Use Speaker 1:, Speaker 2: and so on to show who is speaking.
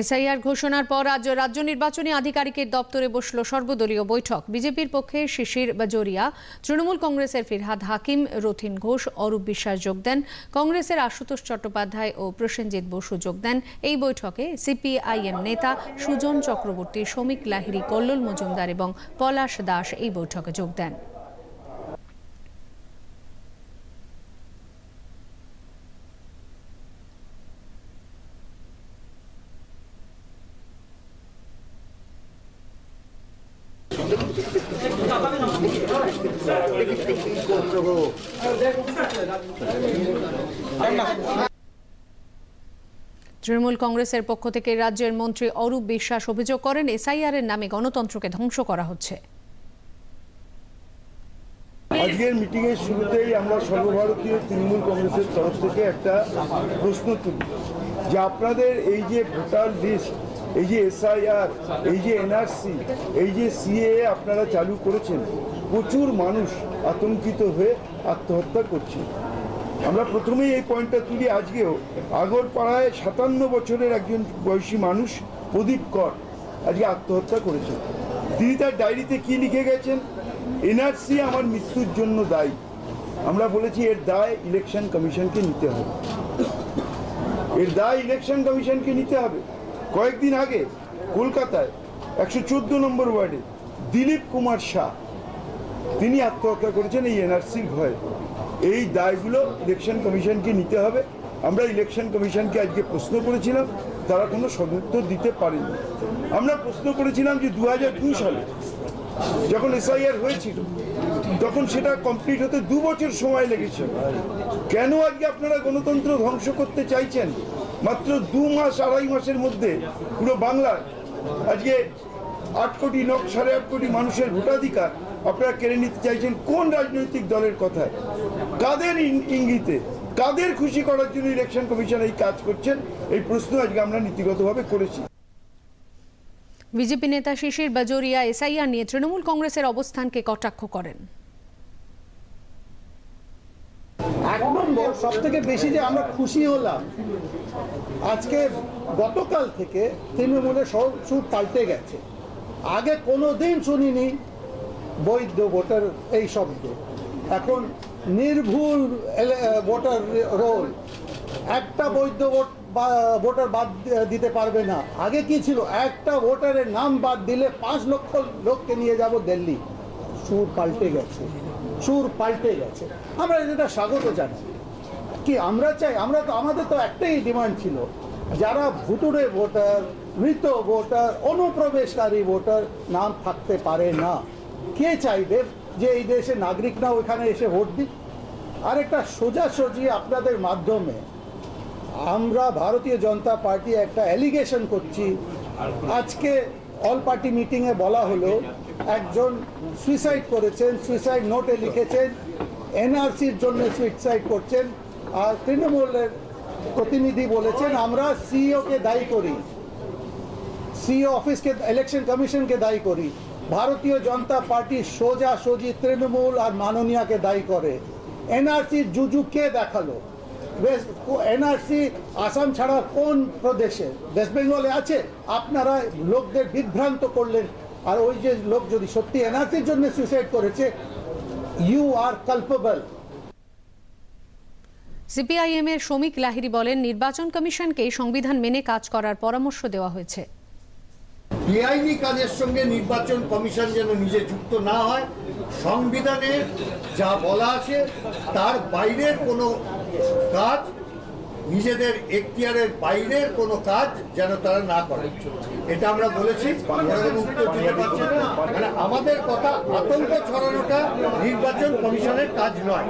Speaker 1: SIR ঘোষণার পর আজ রাজ্য নির্বাচনী আধিকারিকের দপ্তরে বসল সর্বদলীয় বৈঠক। বিজেপির পক্ষে শিশির বাজোরিয়া, তৃণমূল কংগ্রেসের ফিরহাদ হাকিম, রথিন ঘোষ, অরূপ বিশ্বাস যোগ দেন। কংগ্রেসের আশুতোষ চট্টোপাধ্যায় ও প্রসেনজিৎ বসু যোগ দেন। এই বৈঠকে সিপিআইএম নেতা সুজন চক্রবর্তী, শ্রমিক লাহিড়ী, কল্লোল মজুমদার এবং পলাশ দাস এই বৈঠকে যোগ দেন। তৃণমূল কংগ্রেসের পক্ষ থেকে রাজ্যের মন্ত্রী অরূপ বিশ্বাস অভিযোগ করেন, এসআইআর এর নামে গণতন্ত্রকে ধ্বংস করা হচ্ছে।
Speaker 2: আজকের মিটিং এর শুরুতেই আমরা সর্বভারতীয় তৃণমূল কংগ্রেসের তরফ থেকে একটা প্রশ্ন তুলি যে আপনাদের এই যে ভোটার লিস্ট এই যে এসআইআর এই যে এনআরসি এই যে সিএ আপনারা চালু করেছেন, প্রচুর মানুষ আতঙ্কিত হয়ে আত্মহত্যা করছে। আমরা প্রথমেই এই পয়েন্টটা তুলি, আজকেও। আগরপাড়ায় সাতান্ন বছরের একজন বয়সী মানুষ, প্রদীপ কর, আজকে আত্মহত্যা করেছেন। তিনি তার ডায়েরিতে কি লিখে গেছেন? এনআরসি আমার মৃত্যুর জন্য দায়ী। আমরা বলেছি এর দায় ইলেকশন কমিশনকে নিতে হবে। এর দায় ইলেকশন কমিশনকে নিতে হবে। কয়েকদিন আগে কলকাতায় একশো চোদ্দ নম্বর ওয়ার্ডে দিলীপ কুমার শাহ, তিনি আত্মহত্যা করেছেন এই এনআরসির ভয়ে। এই দায়গুলো ইলেকশন কমিশনকে নিতে হবে। আমরা ইলেকশন কমিশনকে আজকে প্রশ্ন করেছিলাম, তারা কোনো সদুত্তর দিতে পারেনি। আমরা প্রশ্ন করেছিলাম যে দু সালে যখন এসআইআর হয়েছিল, তখন সেটা কমপ্লিট হতে দু বছর সময় লেগেছিল কেন আজকে আপনারা গণতন্ত্র ধ্বংস করতে চাইছেন? মাত্র দু মাস, আড়াই মাসের মধ্যে পুরো বাংলার আজকে আট কোটি ন সাড়ে আট কোটি মানুষের ভোটাধিকার আপনারা কেড়ে নিতে চাইছেন কোন রাজনৈতিক দলের কথায়? কাদের ইঙ্গিতে? কাদের খুশি করার জন্য ইলেকশন কমিশন এই কাজ করছেন? এই প্রশ্ন আজকে আমরা নীতিগতভাবে করেছি।
Speaker 1: বিজেপি নেতা শিশির বাজোরিয়া, এসআইআর নিয়ে তৃণমূল কংগ্রেসের অবস্থানকে কটাক্ষ করেন।
Speaker 3: এক নম্বর সব থেকে বেশি যে আমরা খুশি হলাম, আজকে গতকাল থেকে তৃণমূলের সব সুর পাল্টে গেছে। আগে কোনো দিন শুনিনি বৈধ ভোটার এই শব্দ। এখন নির্ভুল ভোটার রোল। একটা বৈধ ভোট ভোটার বাদ দিতে পারবে না। আগে কি ছিল? একটা ভোটারের নাম বাদ দিলে পাঁচ লক্ষ লোককে নিয়ে যাব দিল্লি। সুর পাল্টে গেছে। সুর পাল্টে গেছে। আমরা এটা স্বাগত জানাই। কি, আমরা চাই, আমরা তো, আমাদের তো একটাই ডিমান্ড ছিল, যারা ভুতুরে ভোটার, মৃত ভোটার, অনুপ্রবেশকারী ভোটার নাম থাকতে পারে না। কে চাইবে যে এই দেশের নাগরিকরা ওইখানে এসে ভোট দিক। আরেকটা সোজাসুজি আপনাদের মাধ্যমে, আমরা ভারতীয় জনতা পার্টি একটা অ্যালিগেশন করছি। আজকে অল পার্টি মিটিংয়ে বলা হলো, একজন সুইসাইড করেছেন সুইসাইড নোটে লিখেছেন, এনআরসির জন্য সুইসাইড করছেন, আর তৃণমূলের প্রতিনিধি বলেছেন, আমরা সিইওকে দায়ী করি সিইও অফিসকে ইলেকশন কমিশনকে দায়ী করি, ভারতীয় জনতা পার্টি সোজা সোজি তৃণমূল আর মাননীয়াকে দায়ী করে, এনআরসির জুজু কে দেখাল? এনআরসি আসাম ছাড়া কোন প্রদেশে? ওয়েস্ট বেঙ্গলে আছে? আপনারা লোকদের বিভ্রান্ত করলেন। আর ওই যে লোক যদি সত্যি এনআরসির জন্য সুইসাইড করেছে ইউ আর কালপেবল
Speaker 1: সিপিআইএম এর শ্রমিক লাহিড়ী বলেন নির্বাচন কমিশনকে সংবিধান মেনে কাজ করার পরামর্শ দেওয়া হয়েছে।
Speaker 4: বেআইনি কাজের সঙ্গে নির্বাচন কমিশন যেন নিজে যুক্ত না হয় সংবিধানে যা বলা আছে, তার বাইরের কোনো কাজ, নিজেদের এখতিয়ারের বাইরের কোনো কাজ যেন তারা না করে। এটা আমরা বলেছি উত্তর দিতে না। মানে আমাদের কথা আতঙ্ক ছড়ানোটা নির্বাচন কমিশনের কাজ নয়।